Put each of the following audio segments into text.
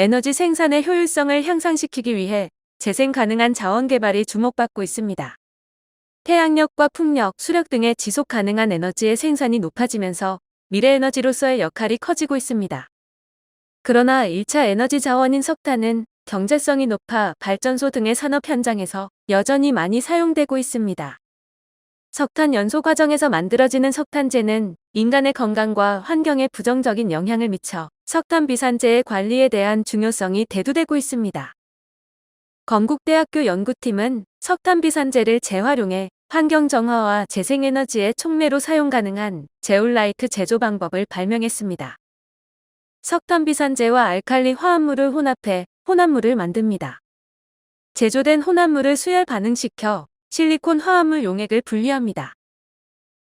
에너지 생산의 효율성을 향상시키기 위해 재생 가능한 자원 개발이 주목받고 있습니다. 태양력과 풍력, 수력 등의 지속 가능한 에너지의 생산이 높아지면서 미래 에너지로서의 역할이 커지고 있습니다. 그러나 1차 에너지 자원인 석탄은 경제성이 높아 발전소 등의 산업 현장에서 여전히 많이 사용되고 있습니다. 석탄 연소 과정에서 만들어지는 석탄재는 인간의 건강과 환경에 부정적인 영향을 미쳐 석탄 비산재의 관리에 대한 중요성이 대두되고 있습니다. 건국대학교 연구팀은 석탄 비산재를 재활용해 환경 정화와 재생에너지의 촉매로 사용 가능한 제올라이트 제조 방법을 발명했습니다. 석탄 비산재와 알칼리 화합물을 혼합해 혼합물을 만듭니다. 제조된 혼합물을 수열 반응시켜 실리콘 화합물 용액을 분리합니다.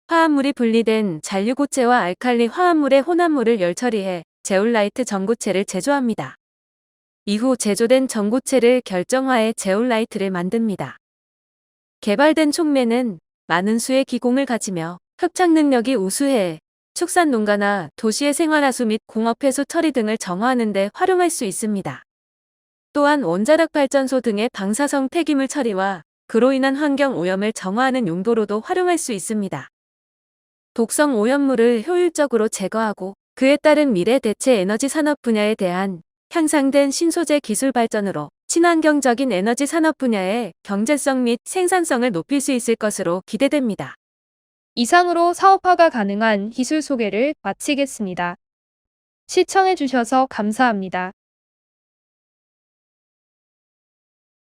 화합물이 분리된 잔류고체와 알칼리 화합물의 혼합물을 열 처리해 제올라이트 전고체를 제조합니다. 이후 제조된 전고체를 결정화해 제올라이트를 만듭니다. 개발된 촉매는 많은 수의 기공을 가지며 흡착 능력이 우수해 축산 농가나 도시의 생활하수 및 공업해수 처리 등을 정화하는 데 활용할 수 있습니다. 또한 원자력 발전소 등의 방사성 폐기물 처리와 그로 인한 환경 오염을 정화하는 용도로도 활용할 수 있습니다. 독성 오염물을 효율적으로 제거하고 그에 따른 미래 대체 에너지 산업 분야에 대한 향상된 신소재 기술 발전으로 친환경적인 에너지 산업 분야의 경제성 및 생산성을 높일 수 있을 것으로 기대됩니다. 이상으로 사업화가 가능한 기술 소개를 마치겠습니다. 시청해주셔서 감사합니다.